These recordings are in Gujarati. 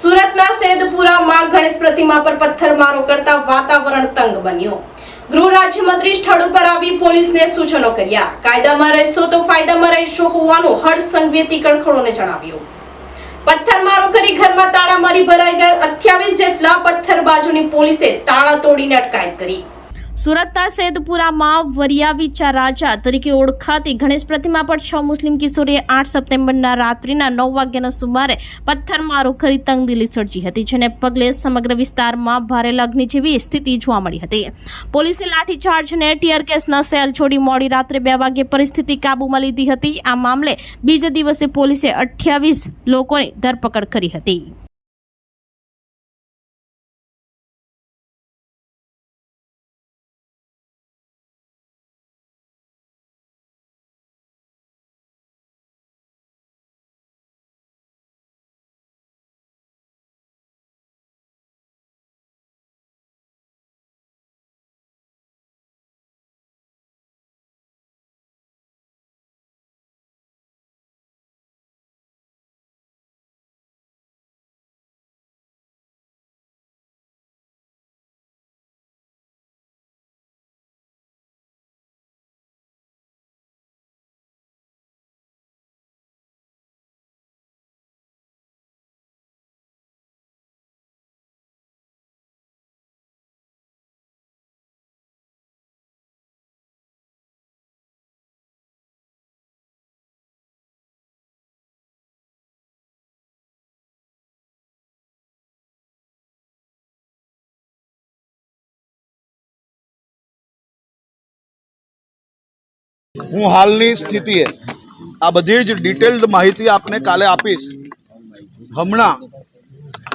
સુરતના સેદપુરામાં ગણેશ પ્રતિમા પર પથ્થરમારો કરતા વાતાવરણ તંગ બન્યું. ગૃહ રાજ્યમંત્રી સ્થળ ઉપર આવી પોલીસને સૂચનો કર્યા. કાયદામાં રહેશો તો ફાયદામાં રહેશો હોવાનું હર્ષ સંઘવીએ તીકણખોડોને જણાવ્યું. પથ્થરમારો કરી ઘરમાં તાળા મારી ભરાઈ ગયેલ અઠ્યાવીસ જેટલા પથ્થરબાજોની પોલીસે તાળા તોડીને અટકાયત કરી. સુરતના સેદપુરામાં વરિયાવીચા રાજા તરીકે ઓળખાતી ગણેશ પ્રતિમા પર છ મુસ્લિમ કિશોરીએ આઠ સપ્ટેમ્બરના રાત્રિના નવ વાગ્યાના સુમારે પથ્થરમારો કરી તંગદિલી સર્જી હતી, જેને પગલે સમગ્ર વિસ્તારમાં ભારે લગ્ન જેવી સ્થિતિ જોવા મળી હતી. પોલીસે લાઠીચાર્જ અને ટીયર કેસના સેલ છોડી મોડી રાત્રે બે વાગ્યે પરિસ્થિતિ કાબૂમાં લીધી હતી. આ મામલે બીજા દિવસે પોલીસે અઠ્યાવીસ લોકોની ધરપકડ કરી હતી. હું હાલની સ્થિતિએ આ બધી જ ડિટેલ્ડ માહિતી આપને કાલે આપીશ. હમણાં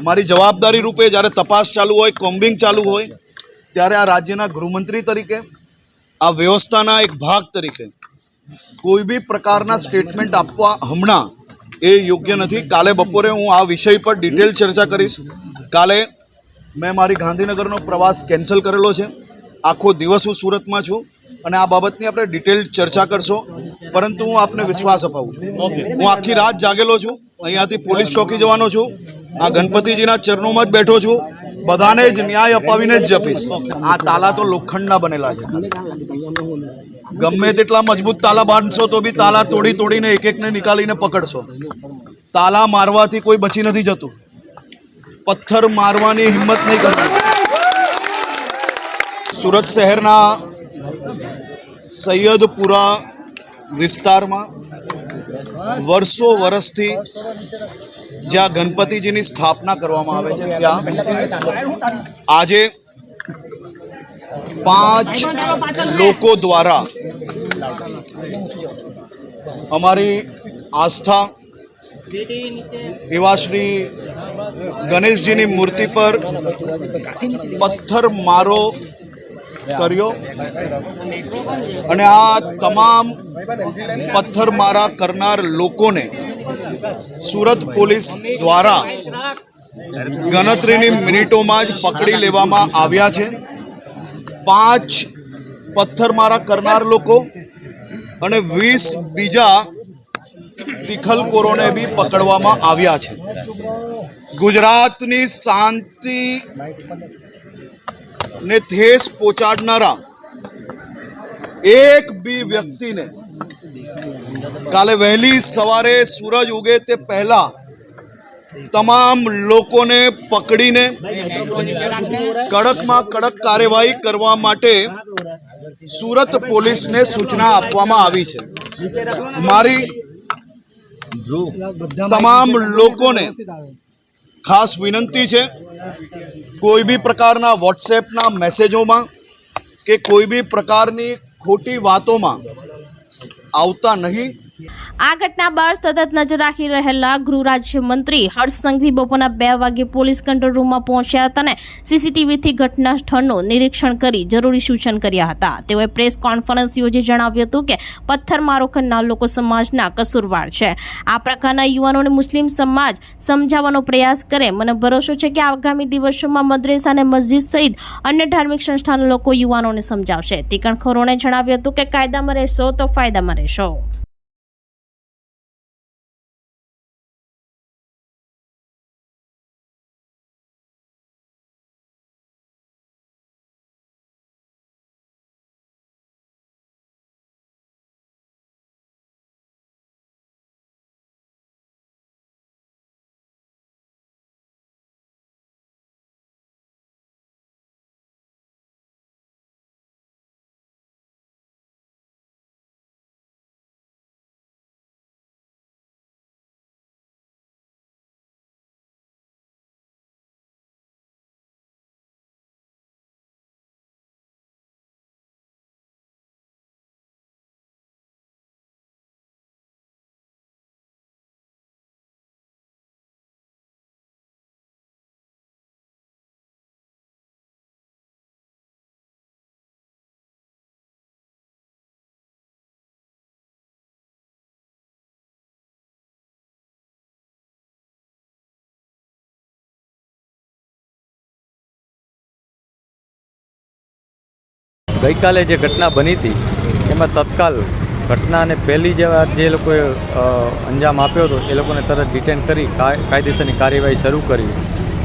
મારી જવાબદારી રૂપે જ્યારે તપાસ ચાલુ હોય, કોમ્બિંગ ચાલુ હોય, ત્યારે આ રાજ્યના ગૃહમંત્રી તરીકે, આ વ્યવસ્થાના એક ભાગ તરીકે કોઈ બી પ્રકારના સ્ટેટમેન્ટ આપવા હમણાં એ યોગ્ય નથી. કાલે બપોરે હું આ વિષય પર ડિટેલ ચર્ચા કરીશ. કાલે મેં મારી ગાંધીનગરનો પ્રવાસ કેન્સલ કરેલો છે. આખો દિવસ હું સુરતમાં છું. અને આ બાબતની આપણે ડિટેલ ચર્ચા કરશો. પરંતુ હું આપને વિશ્વાસ અપાવું. હું આખી રાત જાગેલો છું. અહીંયાથી પોલીસ ચોકી જવાનો છું. આ ગણપતિજીના ચરણોમાં જ બેઠો છું. બધાને જ ન્યાય અપાવીને જ જપીશ. આ તાલા તો લોખંડના બનેલા છે. ગમે તેટલા મજબૂત તાલા બાંધશો તો બી તાલા તોડી તોડીને એક એકને નીકાળીને પકડશો. તાલા મારવાથી કોઈ બચી નથી જતું. પથ્થર મારવાની હિંમત નહીં કરતી સુરત શહેરના સૈયદપુરા વિસ્તારમાં વર્ષો વર્ષથી જ્યાં ગણપતિજીની સ્થાપના કરવામાં આવે છે, ત્યાં આજે પાંચ લોકો દ્વારા અમારી આસ્થા એવા શ્રી ગણેશજીની મૂર્તિ પર પથ્થર મારો કર્યો. અને આ તમામ પથ્થરમારા કરનાર લોકોને સુરત પોલીસ દ્વારા ગણતરીની મિનિટોમાં જ પકડી લેવામાં આવ્યા છે. પાંચ પથ્થરમારા કરનાર લોકો અને વીસ બીજા તિખલકોરોને બી પકડવામાં આવ્યા છે. ગુજરાતની શાંતિ ને ઠેસ પહોંચાડનારા એક બી વ્યક્તિને કાલે વહેલી સવારે સૂરજ ઉગે તે પહેલા તમામ લોકોને પકડીને કડકમાં કડક કાર્યવાહી કરવા માટે સુરત પોલીસને સૂચના આપવામાં આવી છે. મારી તમામ લોકોને ખાસ વિનંતી છે, કોઈ બી પ્રકારના વોટ્સએપના મેસેજોમાં કે કોઈ બી પ્રકારની ખોટી વાતોમાં આવતા નહીં. આ ઘટના બાર સતત નજર રાખી રહેલા ગૃહ રાજ્યમંત્રી હર્ષ સંઘવી બપોરના બે વાગે પોલીસ કંટ્રોલ રૂમમાં પહોંચ્યા હતા અને સીસીટીવીથી ઘટના સ્થળનું નિરીક્ષણ કરી જરૂરી સૂચન કર્યા હતા. તેઓએ પ્રેસ કોન્ફરન્સ યોજી જણાવ્યું હતું કે પથ્થરમારો કરનાર લોકો સમાજના કસૂરવાર છે. આ પ્રકારના યુવાનોને મુસ્લિમ સમાજ સમજાવવાનો પ્રયાસ કરે મને ભરોસો છે કે આગામી દિવસોમાં મદ્રેસા અને મસ્જિદ સહિત અન્ય ધાર્મિક સંસ્થાના લોકો યુવાનોને સમજાવશે. તીકણખોરોને જણાવ્યું હતું કે કાયદામાં રહેશો તો ફાયદામાં રહેશો. ગઈકાલે જે ઘટના બની હતી, એમાં તત્કાલ ઘટનાને પહેલી જે વાર જે લોકોએ અંજામ આપ્યો હતો, એ લોકોને તરત ડિટેન કરી કાયદેસરની કાર્યવાહી શરૂ કરી.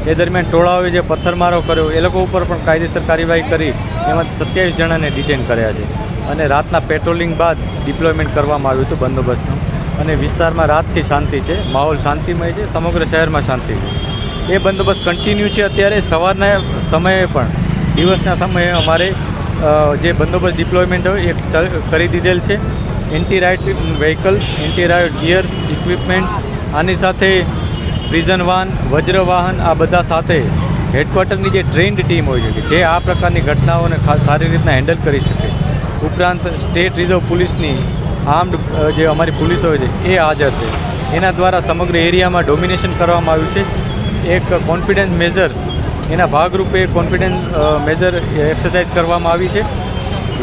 એ દરમિયાન ટોળાઓએ જે પથ્થરમારો કર્યો, એ લોકો ઉપર પણ કાયદેસર કાર્યવાહી કરી, એમાં સત્યાવીસ જણાને ડિટેન કર્યા છે. અને રાતના પેટ્રોલિંગ બાદ ડિપ્લોયમેન્ટ કરવામાં આવ્યું હતું બંદોબસ્તનું. અને વિસ્તારમાં રાતથી શાંતિ છે, માહોલ શાંતિમય છે, સમગ્ર શહેરમાં શાંતિ છે. એ બંદોબસ્ત કન્ટિન્યુ છે અત્યારે. સવારના સમયે પણ, દિવસના સમયે અમારે જે બંદોબસ્ત ડિપ્લોયમેન્ટ હોય એ કરી દીધેલ છે. Anti riot vehicles anti riot gears equipments આની સાથે પ્રિઝન વાહન વજ્ર વાહન આ બધા સાથે હેડક્વાર્ટરની જે ટ્રેન્ડ ટીમ હોય છે, જે આ પ્રકારની ઘટનાઓને સારી રીતના હેન્ડલ કરી શકે. ઉપરાંત સ્ટેટ રિઝર્વ પોલીસની આર્મ્ડ જે અમારી પોલીસ હોય છે, એ હાજર છે. એના દ્વારા સમગ્ર એરિયામાં ડોમિનેશન કરવામાં આવ્યું છે. એક કોન્ફિડન્સ મેઝર્સ એના ભાગરૂપે કોન્ફિડન્સ મેજર એક્સરસાઇઝ કરવામાં આવી છે.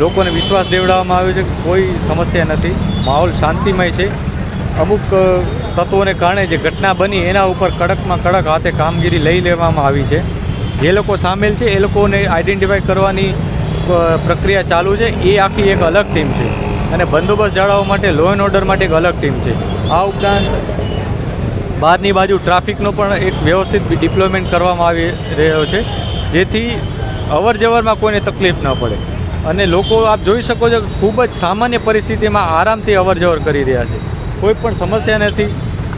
લોકોને વિશ્વાસ દેવડાવવામાં આવ્યો છે કોઈ સમસ્યા નથી. માહોલ શાંતિમય છે. અમુક તત્વોને કારણે જે ઘટના બની એના ઉપર કડકમાં કડક હાથે કામગીરી લઈ લેવામાં આવી છે. જે લોકો સામેલ છે, એ લોકોને આઈડેન્ટિફાઈ કરવાની પ્રક્રિયા ચાલુ છે. એ આખી એક અલગ ટીમ છે. અને બંદોબસ્ત જાળવવા માટે લો એન્ડ ઓર્ડર માટે એક અલગ ટીમ છે. આ ઉપરાંત બહારની બાજુ ટ્રાફિકનો પણ એક વ્યવસ્થિત ડિપ્લોયમેન્ટ કરવામાં આવી રહ્યો છે, જેથી અવર જવરમાં કોઈને તકલીફ ન પડે. અને લોકો આપ જોઈ શકો છો ખૂબ જ સામાન્ય પરિસ્થિતિમાં આરામથી અવર જવર કરી રહ્યા છે. કોઈ પણ સમસ્યા નથી.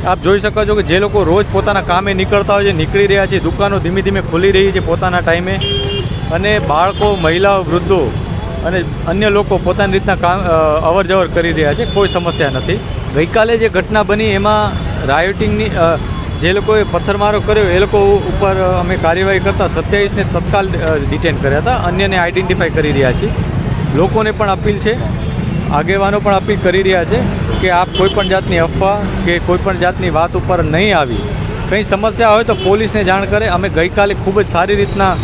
આપ જોઈ શકો છો કે જે લોકો રોજ પોતાના કામે નીકળતા હોય છે, નીકળી રહ્યા છે, દુકાનો ધીમે ધીમે ખુલી રહી છે પોતાના ટાઈમે. અને બાળકો, મહિલાઓ, વૃદ્ધો અને અન્ય લોકો પોતાની રીતના કામ અવર જવર કરી રહ્યા છે. કોઈ સમસ્યા નથી. ગઈકાલે જે ઘટના બની, એમાં રાયોટિંગની જે લોકોએ પથ્થરમારો કર્યો, એ લોકો ઉપર અમે કાર્યવાહી કરતા સત્યાવીસને તત્કાલ ડિટેન કર્યા હતા. અન્યને આઈડેન્ટિફાઈ કરી રહ્યા છીએ. લોકોને પણ અપીલ છે, આગેવાનો પણ અપીલ કરી રહ્યા છે કે આપ કોઈપણ જાતની અફવા કે કોઈપણ જાતની વાત ઉપર નહીં આવી. કંઈ સમસ્યા હોય તો પોલીસને જાણ કરે. અમે ગઈકાલે ખૂબ જ સારી રીતના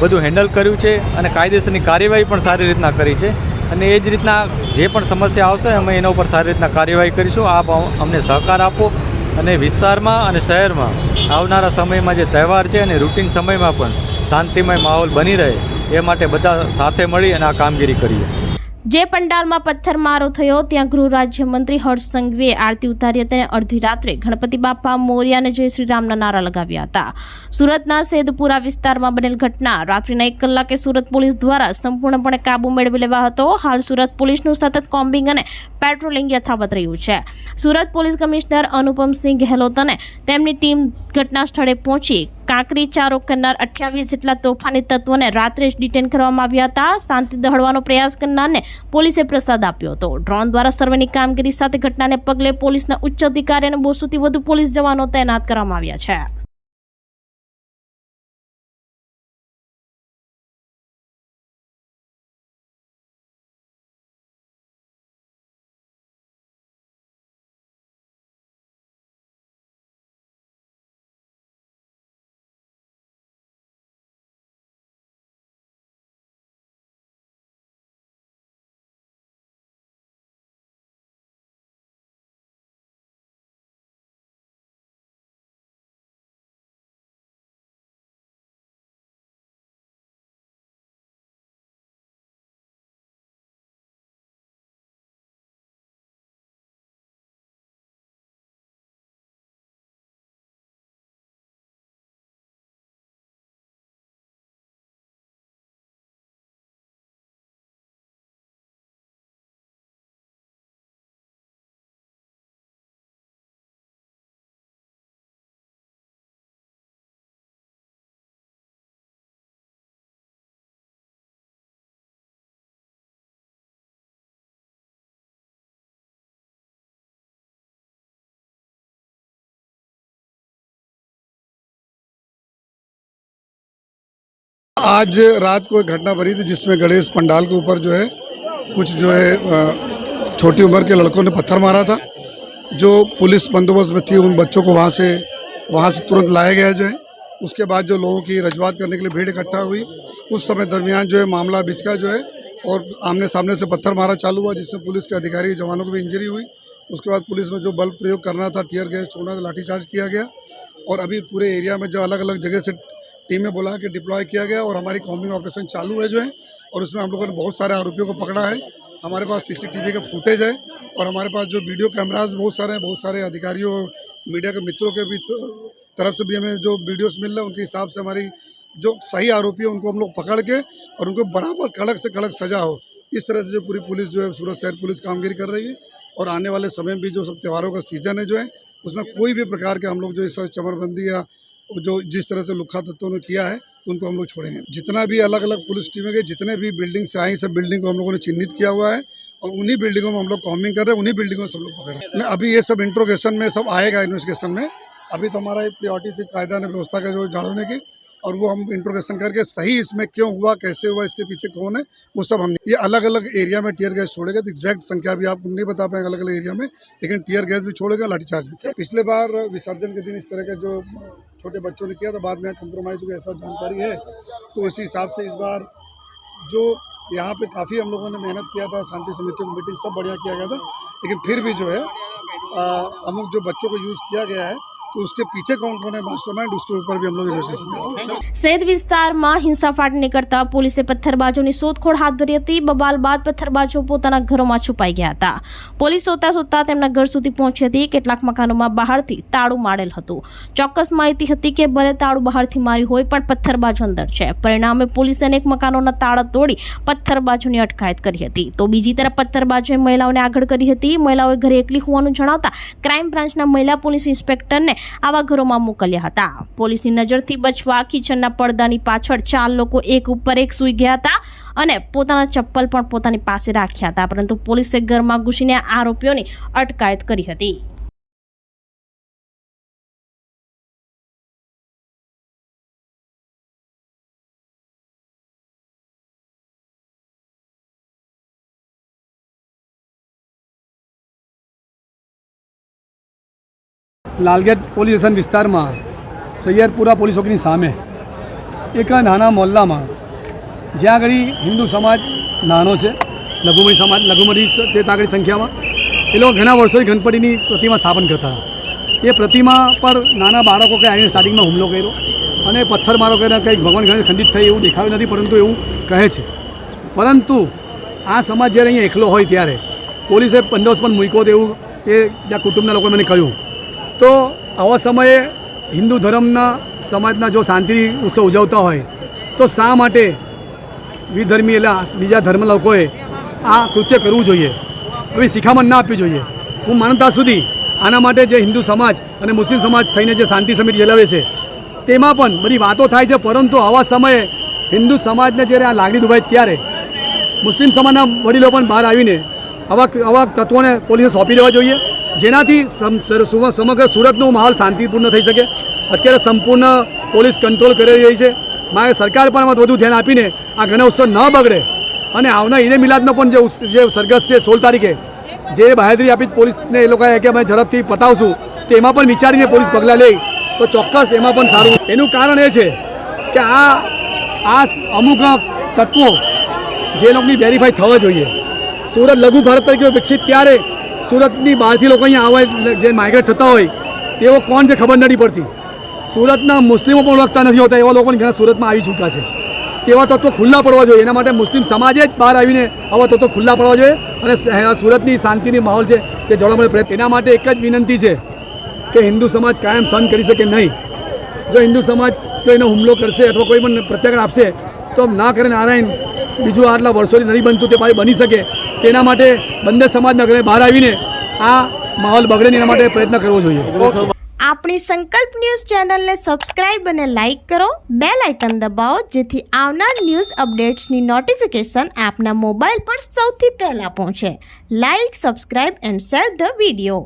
બધું હેન્ડલ કર્યું છે અને કાયદેસરની કાર્યવાહી પણ સારી રીતના કરી છે. અને એ જ રીતના જે પણ સમસ્યા આવશે, અમે એના ઉપર સારી રીતના કાર્યવાહી કરીશું. આપ અમને સહકાર આપો. અને વિસ્તારમાં અને શહેરમાં આવનારા સમયમાં જે તહેવાર છે અને રૂટિન સમયમાં પણ શાંતિમય માહોલ બની રહે એ માટે બધા સાથે મળી અને આ કામગીરી કરીએ. જે પંડાલમાં પથ્થરમારો થયો, ત્યાં ગૃહ રાજ્યમંત્રી હર્ષ સંઘવીએ આરતી ઉતારી હતી અને અડધી રાત્રે ગણપતિ બાપા મોર્યા અને જય શ્રી રામના નારા લગાવ્યા હતા. સુરતના સેદપુરા વિસ્તારમાં બનેલ ઘટના રાત્રિના એક કલાકે સુરત પોલીસ દ્વારા સંપૂર્ણપણે કાબુ મેળવી લેવા હતો. હાલ સુરત પોલીસનું સતત કોમ્બિંગ અને પેટ્રોલિંગ યથાવત રહ્યું છે. સુરત પોલીસ કમિશનર અનુપમસિંહ ગેહલોત અને તેમની ટીમ ઘટના સ્થળે પહોંચી કાંકરી ચારો કરનાર અઠ્યાવીસ જેટલા તોફાની તત્વોને રાત્રે જ ડિટેન કરવામાં આવ્યા હતા. શાંતિ દહડવાનો પ્રયાસ કરનારને પોલીસે પ્રસાદ આપ્યો હતો. ડ્રોન દ્વારા સર્વેની કામગીરી સાથે ઘટનાને પગલે પોલીસના ઉચ્ચ અધિકારી અને બસોથી વધુ પોલીસ જવાનો તૈનાત કરવામાં આવ્યા છે. आज रात को एक घटना बनी थी जिसमें गणेश पंडाल के ऊपर जो है, कुछ जो है छोटी उम्र के लड़कों ने पत्थर मारा था। जो पुलिस बंदोबस्त में थी, उन बच्चों को वहाँ से वहाँ से तुरंत लाया गया जो है। उसके बाद जो लोगों की रजवात करने के लिए भीड़ इकट्ठा हुई। उस समय दरमियान जो है, मामला बिचका जो है, और आमने सामने से पत्थर मारा चालू हुआ, जिसमें पुलिस के अधिकारी जवानों को भी इंजरी हुई। उसके बाद पुलिस ने जो बल प्रयोग करना था, टीयर गैस छोड़ना था लाठीचार्ज किया गया। और अभी पूरे एरिया में जो अलग अलग जगह से टीमें बुला के डिप्लॉय किया गया और हमारी कॉम्बिंग ऑपरेशन चालू है जो है, और उसमें हम लोगों ने बहुत सारे आरोपियों को पकड़ा है। हमारे पास सीसीटीवी का फुटेज है और हमारे पास जो वीडियो कैमराज बहुत सारे हैं, बहुत सारे अधिकारियों और मीडिया के मित्रों के भी तरफ़ से भी हमें जो वीडियोस मिल रहे हैं, उनके हिसाब से हमारी जो सही आरोपी है, उनको हम लोग पकड़ के और उनको बराबर कड़क से कड़क सजा हो। इस तरह से जो पूरी पुलिस जो है, सूरत शहर पुलिस कामगिरी कर रही है और आने वाले समय में भी जो सब त्योहारों का सीज़न है जो है, उसमें कोई भी प्रकार के हम लोग जो इस चमरबंदी या जो जिस तरह से लुखा तत्वों ने किया है, उनको हम लोग छोड़ेंगे। जितना भी अलग अलग पुलिस टीमें गई, जितने भी बिल्डिंग से आई, सब बिल्डिंग को हम लोगों ने चिन्हित किया हुआ है और उन्हीं बिल्डिंगों में हम लोग कॉमिंग कर रहे हैं, उन्हीं बिल्डिंगों में सब लोग पकड़ रहे हैं। अभी ये सब इंट्रोगेशन में सब आएगा इन्वेस्टिगेशन में। अभी तो हमारा एक प्रियोरिटी थी कायदा ने व्यवस्था का जो जाड़ने की और वो हम इंट्रोगेशन करके सही इसमें क्यों हुआ, कैसे हुआ, इसके पीछे कौन है, वो सब हम ये अलग अलग एरिया में टीयर गैस छोड़ेगा तो एग्जैक्ट संख्या भी आपको नहीं बता पाएँगे अलग अलग एरिया में, लेकिन टीयर गैस भी छोड़ेगा लाठीचार्ज भी पिछले बार विसर्जन के दिन इस तरह के जो छोटे बच्चों ने किया था, बाद में कंप्रोमाइज हुआ ऐसा जानकारी है। तो उसी हिसाब से इस बार जो यहाँ पे काफ़ी हम लोगों ने मेहनत किया था, शांति समिति की मीटिंग सब बढ़िया किया गया था। लेकिन फिर भी जो है अमुक जो बच्चों को यूज़ किया गया है तो उसके पीछे कौन कौन है मास्टरमाइंड उसके ऊपर भी हम लोग इन्वेस्टिगेशन कर रहे हैं સૈદ વિસ્તારમાં હિંસા ફાટી નીકળતા પોલીસે પથ્થરબાજોની શોધખોળ હાથ ધરી હતી બબાલ બાદ પથ્થરબાજો પોતાના ઘરોમાં છુપાઈ ગયા હતા પોલીસ શોધતા શોધતા તેમના ઘર સુધી પહોંચી હતી કેટલાક મકાનોમાં બહારથી તાળું મારેલ હતું ચોક્કસ માહિતી હતી કે ભલે તાળું બહારથી મારી હોય પણ પથ્થરબાજો અંદર છે પરિણામે પોલીસે અનેક મકાનોના તાળા તોડી પથ્થરબાજોની અટકાયત કરી હતી તો બીજી તરફ પથ્થરબાજોએ મહિલાઓને આગળ કરી હતી મહિલાઓએ ઘરે એકલી હોવાનું જણાવતા ક્રાઇમ બ્રાન્ચના મહિલા પોલીસ ઇન્સ્પેક્ટરને આવા ઘરોમાં મોકલ્યા હતા. પોલીસની નજરથી બચવા કિચનના પડદાની પાછળ ચાર લોકો એક ઉપર એક સૂઈ ગયા હતા અને પોતાના ચપ્પલ પણ પોતાની પાસે રાખ્યા હતા, પરંતુ પોલીસે ઘરમાં ઘૂસીને આરોપીઓની અટકાયત કરી હતી. લાલગેટ પોલીસ સ્ટેશન વિસ્તારમાં સૈયદપુરા પોલીસ ચોકીની સામે એક નાના મોહલ્લામાં જ્યાં આગળ હિન્દુ સમાજ નાનો છે લઘુમતી સમાજ લઘુમતી તે આગળ સંખ્યામાં, એ લોકો ઘણા વર્ષોથી ગણપતિની પ્રતિમા સ્થાપન કરતા. એ પ્રતિમા પર નાના બાળકો કે આવીને સ્ટાર્ટિંગમાં હુમલો કર્યો અને પથ્થર મારો કરીને કંઈક ભગવાન ગણેશ ખંડિત થઈ એવું દેખાયું નથી, પરંતુ એવું કહે છે. પરંતુ આ સમાજ જ્યારે અહીંયા એકલો હોય ત્યારે પોલીસે બંદોબસ્ત પણ મૂક્યો તો એ ત્યાં કુટુંબના લોકોએ મને કહ્યું. તો આવા સમયે હિન્દુ ધર્મના સમાજના જો શાંતિ ઉત્સવ ઉજવતા હોય, તો શા માટે વિધર્મી એટલે બીજા ધર્મ લોકોએ આ કૃત્ય કરવું જોઈએ? એવી શિખામણ ના આપવી જોઈએ? હું માનતા સુધી આના માટે જે હિન્દુ સમાજ અને મુસ્લિમ સમાજ થઈને જે શાંતિ સમિતિ ચલાવે છે, તેમાં પણ બધી વાતો થાય છે, પરંતુ આવા સમયે હિન્દુ સમાજને જ્યારે આ લાગણી દુભાય ત્યારે મુસ્લિમ સમાજના વડીલો પણ બહાર આવીને આવા આવા તત્વોને પોલીસે સોંપી દેવા જોઈએ? જેનાથી સમગ્ર સુરતનો માહોલ શાંતિપૂર્ણ થઈ શકે. અત્યારે સંપૂર્ણ પોલીસ કંટ્રોલ કરી રહી છે. મારે સરકાર પણ વધુ ધ્યાન આપીને આ ગણેશ ઉત્સવ ન બગડે. અને આવના ઈદે મિલાદનો પણ જે જે સરઘસ છે સોળ તારીખે, જે બાહેદરી આપી પોલીસને એ લોકોએ કે અમે ઝડપથી પતાવશું, તેમાં પણ વિચારીને પોલીસ પગલાં લે. તો ચોક્કસ એમાં પણ સારું. એનું કારણ એ છે કે આ આ અમુક તત્વો જે લોકોની વેરીફાઈ થવા જોઈએ. સુરત લઘુ ભારત તરીકે વિકસિત ત્યારે સુરતની બહારથી લોકો અહીંયા આવે જે માઇગ્રેટ થતા હોય, તેઓ કોણ છે ખબર નથી પડતી. સુરતના મુસ્લિમો પણ ઓળખતા નથી હોતા, એવા લોકો પણ ઘણા સુરતમાં આવી ચૂક્યા છે. તેવા તત્વો ખુલ્લા પડવા જોઈએ, એના માટે મુસ્લિમ સમાજે જ બહાર આવીને આવા તત્વો ખુલ્લા પડવા જોઈએ અને સુરતની શાંતિની માહોલ છે તે જોવા મળે. પ્રયત્ન એના માટે એક જ વિનંતી છે કે હિન્દુ સમાજ કાયમ સહન કરી શકે નહીં. જો હિન્દુ સમાજ તો એનો હુમલો કરશે અથવા કોઈ પણ પ્રત્યાઘાત આપશે, તો ના કરે નારાયણ, બીજું આટલા વર્ષોથી નહીં બનતું તે પાછી બની શકે. તેના માટે બંને સમાજના ઘરે બહાર આવીને આ માહોલ બગડે એના માટે પ્રયત્ન કરવો જોઈએ. આપણી સંકલ્પ ન્યૂઝ ચેનલને સબસ્ક્રાઇબ અને લાઇક કરો. બે લાઇકન દબાવો, જેથી આવનાર ન્યૂઝ અપડેટ્સની નોટિફિકેશન આપના મોબાઈલ પર સૌથી પહેલા પહોંચે. Like, subscribe and share the video.